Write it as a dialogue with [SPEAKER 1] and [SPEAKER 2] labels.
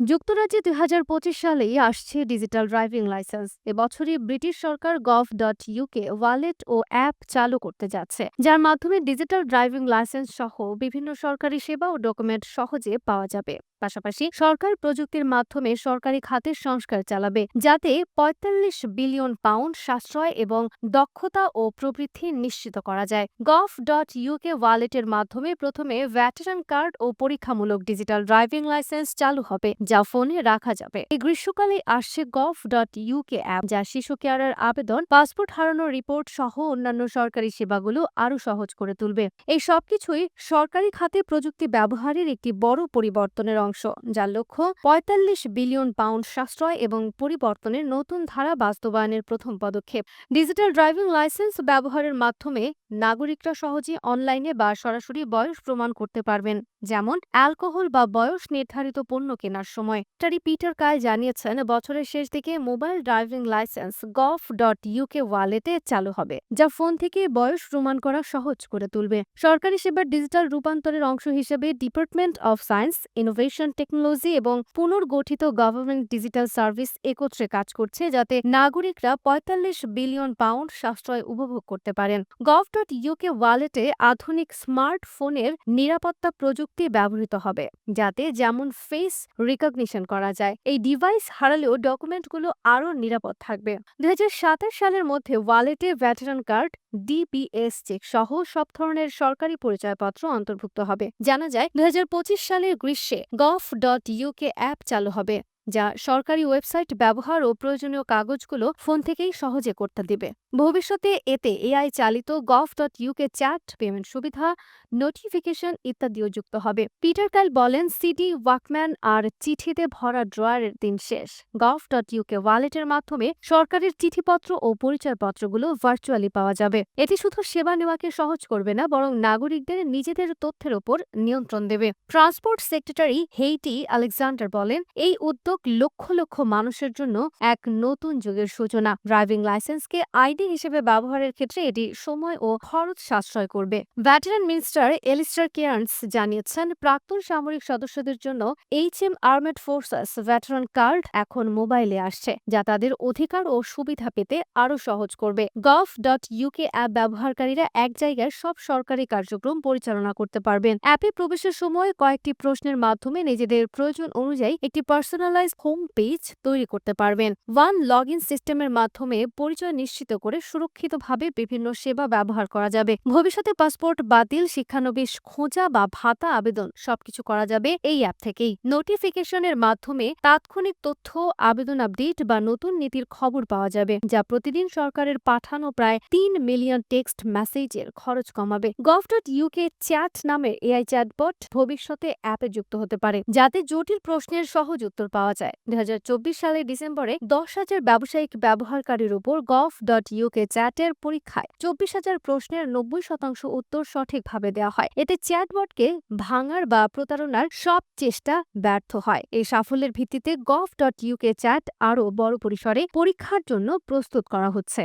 [SPEAKER 1] যুক্তরাজ্যে দুই হাজার পঁচিশ সালেই আসছে ডিজিটাল ড্রাইভিং লাইসেন্স। এবছরই ব্রিটিশ সরকার গভ ডট ইউকে ওয়ালেট ও অ্যাপ চালু করতে যাচ্ছে। যার মাধ্যমে ডিজিটাল ড্রাইভিং লাইসেন্স সহ বিভিন্ন সরকারি সেবা ও ডকুমেন্ট সহজে পাওয়া যাবে। পাশাপাশি সরকার প্রযুক্তির মাধ্যমে সরকারি খাতের সংস্কার চালাবে, যাতে পঁয়তাল্লিশ বিলিয়ন পাউন্ড সাশ্রয় এবং দক্ষতা ও প্রবৃদ্ধি নিশ্চিত করা যায়। গভ ডট ইউকে ওয়ালেটের মাধ্যমে প্রথমে ভ্যাটেরান কার্ড ও পরীক্ষামূলক ডিজিটাল ড্রাইভিং লাইসেন্স চালু হবে, যা ফোনে রাখা যাবে। এই গ্রীষ্মকালে আসছে গভ ডট ইউকে অ্যাপ, যা শিশু কেয়ারের আবেদন, পাসপোর্ট হারানোর রিপোর্ট সহ অন্যান্য সরকারি সেবাগুলো আরও সহজ করে তুলবে। এই সবকিছুই সরকারি খাতে প্রযুক্তি ব্যবহারের একটি বড় পরিবর্তনের অংশ। যার লক্ষ্য পঁয়তাল্লিশ বিলিয়ন পাউন্ড সাশ্রয় এবং পরিবর্তনের নতুন ধারা বাস্তবায়নের প্রথম পদক্ষেপ। ডিজিটাল ড্রাইভিং লাইসেন্স ব্যবহারের মাধ্যমে নাগরিকরা সহজে অনলাইনে বা সরাসরি বয়স প্রমাণ করতে পারবেন, যেমন অ্যালকোহল বা বয়স নির্ধারিত পণ্য কেনার সময়। টারি পিটার কায় জানিয়েছেন, বছরের শেষ দিকে mobile driving licence gov dot UK ওয়ালেটে চালু হবে, যা ফোন থেকে বয়স প্রমাণ করা সহজ করে তুলবে। সরকারি সেবার ডিজিটাল রূপান্তরের অংশ হিসেবে department of science, innovation technology এবং পুনর্গঠিত গভর্নমেন্ট ডিজিটাল সার্ভিস একত্রে কাজ করছে যাতে নাগরিকরা পঁয়তাল্লিশ বিলিয়ন পাউন্ড সাশ্রয় উপভোগ করতে পারেন। গভ ডট ইউকে ওয়ালেটে আধুনিক স্মার্টফোনের নিরাপত্তা প্রযুক্তি ব্যবহৃত হবে, যাতে যেমন ফেস রিকগনিশন করা যায়, এই ডিভাইস হারালেও ডকুমেন্টগুলো আরও নিরাপদ থাকবে। দুই হাজার সাতাশ সালের মধ্যে ওয়ালেটে ভ্যাটেরান কার্ড ডিপিএস চেক সহ সব ধরনের সরকারি পরিচয়পত্র অন্তর্ভুক্ত হবে। জানা যায় দুই হাজার পঁচিশ সালের গ্রীষ্মে গভ ডট ইউকে অ্যাপ চালু হবে। যা সরকারি ওয়েবসাইট ব্যবহার ও প্রয়োজনীয় কাগজগুলো ফোন থেকেই সহজে করতে দিবে। ভবিষ্যতে এতে এআই চালিত gov dot UK chat, payment সুবিধা নোটিফিকেশন ইত্যাদিও যুক্ত হবে। পিটার কাইল বলেন, সিডি, ওয়াকম্যান আর চিঠিতে ভরা ড্রয়ারের দিন শেষ। গভ ডট ইউকে ওয়ালেটের মাধ্যমে সরকারের চিঠিপত্র ও পরিচয়পত্রগুলো ভার্চুয়ালি পাওয়া যাবে। এটি শুধু সেবা নেওয়াকে সহজ করবে না, বরং নাগরিকদের নিজেদের তথ্যের ওপর নিয়ন্ত্রণ দেবে। ট্রান্সপোর্ট সেক্রেটারি হেইটি আলেকজান্ডার বলেন, এই উদ্যোগ লক্ষ লক্ষ মানুষের জন্য এক নতুন যুগের সূচনা। ড্রাইভিং লাইসেন্সকে আইডি হিসেবে ব্যবহারের ক্ষেত্রে এটি সময় ও খরচ সাশ্রয় করবে। ভ্যাটেরান মিনিস্টার এলিস্টার কেয়ার্নস জানিয়েছেন, প্রাক্তন সামরিক সদস্যদের জন্য H M armed forces veteran card এখন মোবাইলে আসছে, যা তাদের অধিকার ও সুবিধা পেতে আরও সহজ করবে। গভ ডট ইউকে অ্যাপ ব্যবহারকারীরা এক জায়গায় সব সরকারি কার্যক্রম পরিচালনা করতে পারবেন। অ্যাপে প্রবেশের সময় কয়েকটি প্রশ্নের মাধ্যমে নিজেদের প্রয়োজন অনুযায়ী একটি পার্সোনালাইজ হোম পেজ তৈরি করতে পারবেন। ওয়ান লগ ইন সিস্টেমের মাধ্যমে পরিচয় নিশ্চিত করে সুরক্ষিতভাবে বিভিন্ন সেবা ব্যবহার করা যাবে। ভবিষ্যতে পাসপোর্ট, বাতিল, শিক্ষানবিশ, খোঁজা বা ভাতা আবেদন সবকিছু করা যাবে এই অ্যাপ থেকেই। নোটিফিকেশনের মাধ্যমে তাৎক্ষণিক তথ্য, আবেদন আপডেট বা নতুন নীতির খবর পাওয়া যাবে, যা প্রতিদিন সরকারের পাঠানো প্রায় তিন মিলিয়ন টেক্সট মেসেজের খরচ কমাবে। গভ ডট ইউকে চ্যাট নামের এআই চ্যাটবট ভবিষ্যতে অ্যাপে যুক্ত হতে পারে, যাতে জটিল প্রশ্নের সহজ উত্তর পাওয়া যায়। দুই সালের ডিসেম্বরে দশ হাজার ব্যবসায়িক ব্যবহারকারীর উপর গভ ডট ইউকে চ্যাটের পরীক্ষায় চব্বিশ হাজার প্রশ্নের নব্বই শতাংশ উত্তর সঠিকভাবে দেওয়া হয়। এতে চ্যাটবটকে ভাঙার বা প্রতারণার সব চেষ্টা ব্যর্থ হয়। এই সাফল্যের ভিত্তিতে গভ ডট ইউকে চ্যাট আরও বড় পরিসরে পরীক্ষার জন্য প্রস্তুত করা হচ্ছে।